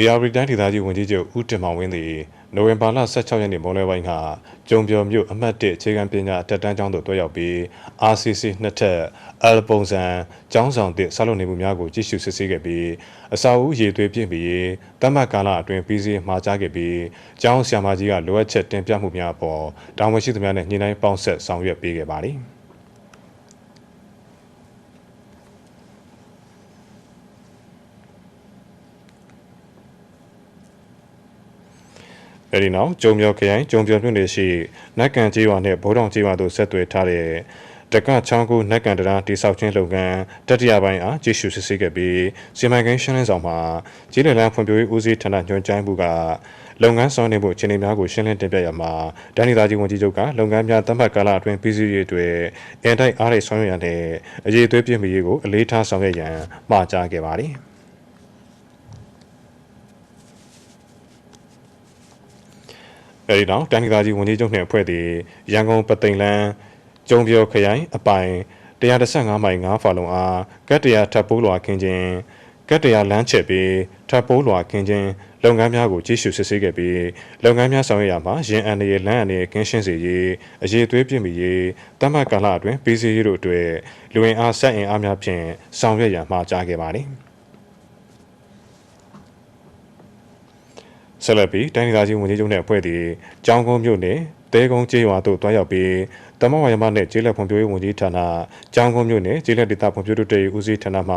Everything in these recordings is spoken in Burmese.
AR တိုင်းဒေသကြီးဝန်ကြီးချုပ်ဦးတင်မောင်ဝင်းသည်နိုဝင်ဘာလ16ရက်နေ့မွန်လွဲပိုင်းကကျုံပြော်မြို့အမှတ်1အခြေခံပညာတက်တန်းကျောင်းသို့တွားရောက်ပြီး RCC နှစ်ထပ် L ပုံစံကျောင်းဆောင်သစ်ဆောက်လုပ်နေမှုများကိုကြည့်ရှုစစ်ဆေးခဲ့ပြီးအစာအုပ်ရည်သွေးပြည့်ပြီးတမတ်ကာလအတွင်းပြီးစီးမှာကြားခဲ့ပြီးကျောင်းဆရာမကြီးကလိုအပ်ချက်တင်ပြမှုများအပေါ်တာဝန်ရှိသူများနဲ့ညှိနှိုင်းပေါင်းဆက်ဆောင်ရွက်ပေးခဲ့ပါသည် အဲဒီနောက်ကျုံမြော်ခရိုင်ကျုံပြော်မြို့နယ်ရှိနက်ကန်ကျေးရွာနဲ့ဗိုးတောင်ကျေးရွာတို့ဆက်သွယ်ထားတဲ့တကချောင်းကူနက်ကန်တရားတိဆောက်ခြင်းလုပ်ငန်းတတိယပိုင်းအားကြီးစုစစ်ဆေးခဲ့ပြီးစီမံကိန်းရှင်းလင်းဆောင်မှာကျေးလည်လန်းဖွံ့ဖြိုးရေးဦးစီးဌာနညွှန်ကြားမှုကလုပ်ငန်းဆောင်နေမှုအခြေအနေများကိုရှင်းလင်းတင်ပြရမှာဒဏ္ဍီသားကြီးဝန်ကြီးချုပ်ကလုပ်ငန်းများတမတ်ကာလအတွင်းပြည်စည်းရေးတွေအန်တိုက်အားရိတ်ဆောင်ရွက်ရတဲ့အရေးသွေးပြည့်မီရေးကိုအလေးထားဆောင်ရွက်ရန်မှာကြားခဲ့ပါသည် အဲဒီနောက်တန်ခါကြီးဝန်ကြီးချုပ်နှင့်အဖွဲ့သည်ရန်ကုန်ပသိမ်လန်းကျုံပြော်ခရိုင်အပိုင်115မိုင်5ဖာလုံအားကတ်တရာထပ်ပိုးလွာခင်းခြင်းကတ်တရာလမ်းချက်ပြီးထပ်ပိုးလွာခင်းခြင်းလုပ်ငန်းများကိုကြီးစုစစ်ဆေးခဲ့ပြီးလုပ်ငန်းများဆောင်ရွက်ရမှာရင်းအန်ရလမ်းအနေကင်းရှင်းစေရေးအရေးသွေးပြည့်မီရေးတမတ်ကာလအတွင်းပြည်စည်းရေးတို့အတွက်လူဝင်အားဆက်အင်အားများဖြင့်ဆောင်ရွက်ရန်မှာကြားခဲ့ပါသည် ဆက်လက်ပြီးတိုင်းဒေသကြီးဝန်ကြီးချုပ်နှင့်အဖွဲ့သည်ကျောင်းကုန်းမြို့နယ်တဲကုန်းကျေးရွာသို့တွားရောက်ပြီးတမဝါယမနှင့်ကျေးလက်ဖွံ့ဖြိုးရေးဝန်ကြီးဌာနကျောင်းကုန်းမြို့နယ်ကျေးလက်ဒေသဖွံ့ဖြိုးတိုးတက်ရေးဦးစီးဌာနမှ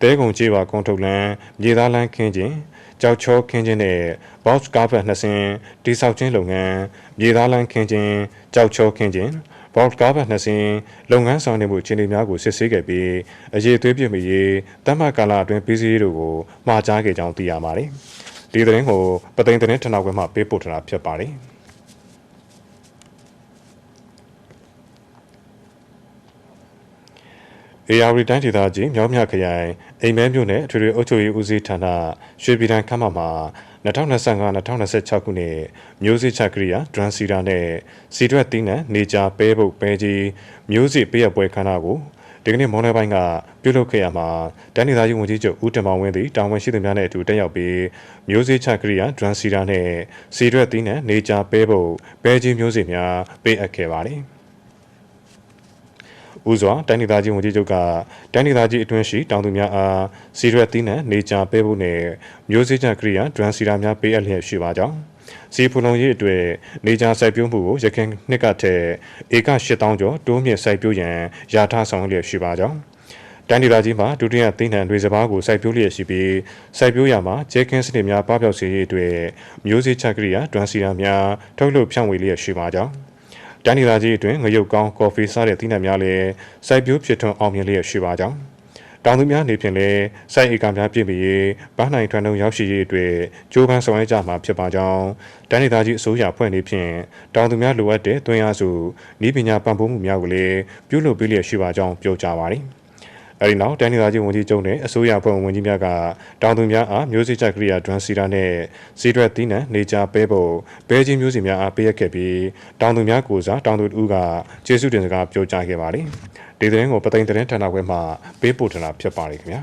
တဲကုန်းကျေးရွာကွန်ထုတ်လန်းမြေသားလန်းခင်းခြင်းကြောက်ချောခင်းခြင်းနဲ့ box carpet နှစ်စင်းတိဆောက်ခြင်းလုပ်ငန်းမြေသားလန်းခင်းခြင်းကြောက်ချောခင်းခြင်း box carpet နှစ်စင်းလုပ်ငန်းဆောင်နေမှုအခြေအနေများကိုစစ်ဆေးခဲ့ပြီးအရေးသွေးပြည့်မီရေးတမတ်ကာလအတွင်းပြည်စည်းရေးတို့ကိုမှာကြားခဲ့ကြောင်းသိရပါတယ်။ ဒီသတင်းကိုပသိမ်သတင်းဌာနခွဲမှပေးပို့ထားတာဖြစ်ပါတယ်။ AR တိုင်းဒေသကြီးမြောက်မြခရိုင်အိမ်မဲမြို့နယ်အထွေထွေအုပ်ချုပ်ရေးဦးစီးဌာနရွှေပြည်တန်းခမ်းမမှာ2025-2026ခုနှစ်မျိုးစိချကရိယာဒရန်စီတာနဲ့စီတွက်တီးနံနေကြပဲပုတ်ပဲကြီးမျိုးစိပေးရပွဲခမ်းနားကို ဒီကနေ့မွန်လွဲပိုင်းကပြုလုပ်ခဲ့ရမှာတန်းဒေသကြီးဝန်ကြီးချုပ်ဦးတင်မောင်ဝင်းသည်တာဝန်ရှိသူများနဲ့အတူတက်ရောက်ပြီးမျိုးစိချကရိယာဒရန်စီတာနဲ့စီတွက်တီးနံနေကြပဲပုတ်ပဲကြီးမျိုးစိများပေးအပ်ခဲ့ပါတယ်။ဦးစွာတိုင်းဒေသကြီးဝန်ကြီးချုပ်ကတိုင်းဒေသကြီးအတွင်းရှိတောင်သူများအားစီရွက်သီးနှံနေကြပေးဖို့နဲ့မျိုးစေ့ချကရိယာဒရန်စီရာများပေးအပ်လျက်ရှိပါကြောင်း စီဖူလုံရေးအတွက်နေကြစိုက်ပျိုးမှုကိုရခိုင်နှစ်ကထက်ဧက8000ကျော်တိုးမြင့်စိုက်ပျိုးရန်ယာထားဆောင်ရွက်လျက်ရှိပါကြောင်းတန်ဒီလာကြီးမှာဒုတိယသိန်းထန်တွေစဘာကိုစိုက်ပျိုးလျက်ရှိပြီးစိုက်ပျိုးရမှာကျဲကင်းစနစ်များပပျောက်စေရေးအတွက်မျိုးစေ့ချကရိယာဒရန်စီရာများထုတ်လုပ်ဖြန့်ဝေလျက်ရှိပါကြောင်းတန်ဒီလာကြီးအတွင်းငရုတ်ကောင်းကော်ဖီစားတဲ့သီးနှံများလည်းစိုက်ပျိုးဖြစ်ထွန်းအောင်မြင်လျက်ရှိပါကြောင်း တောင်သူများနေဖြင့်လည်းစိုက်ဧကများပြည့်မီရေးဗန်းနိုင်ထွန်းတုံရောက်ရှိရေးအတွက်ကြိုးပမ်းဆောင်ရွက်ကြမှာဖြစ်ပါကြောင်းတန်ဒီလာကြီးအစိုးရဖွဲ့နေဖြင့်တောင်သူများလိုအပ်တဲ့သွင်းအားစုဤပညာပံ့ပိုးမှုများကိုလည်းပြုလုပ်ပေးလျက်ရှိပါကြောင်းပြောကြားပါသည် အဲဒီနောက်တန်ဒီလာကြီးဝန်ကြီးချုပ်နဲ့အစိုးရဖွဲ့ဝင်ဝန်ကြီးများကတောင်သူများအားမျိုးစိချကရိယာဒရန်စီရာနဲ့စီရွက်သီးနှံနေကြပဲဖို့ဘဲချင်းမျိုးစီများအားပေးရခဲ့ပြီးတောင်သူများကိုစားတောင်သူတို့ကကျေးဇူးတင်စကားပြောကြားခဲ့ပါသည်ဒီသတင်းကိုပသိမ်သတင်းဌာနခွဲမှပေးပို့ထားတာဖြစ်ပါတယ်ခင်ဗျာ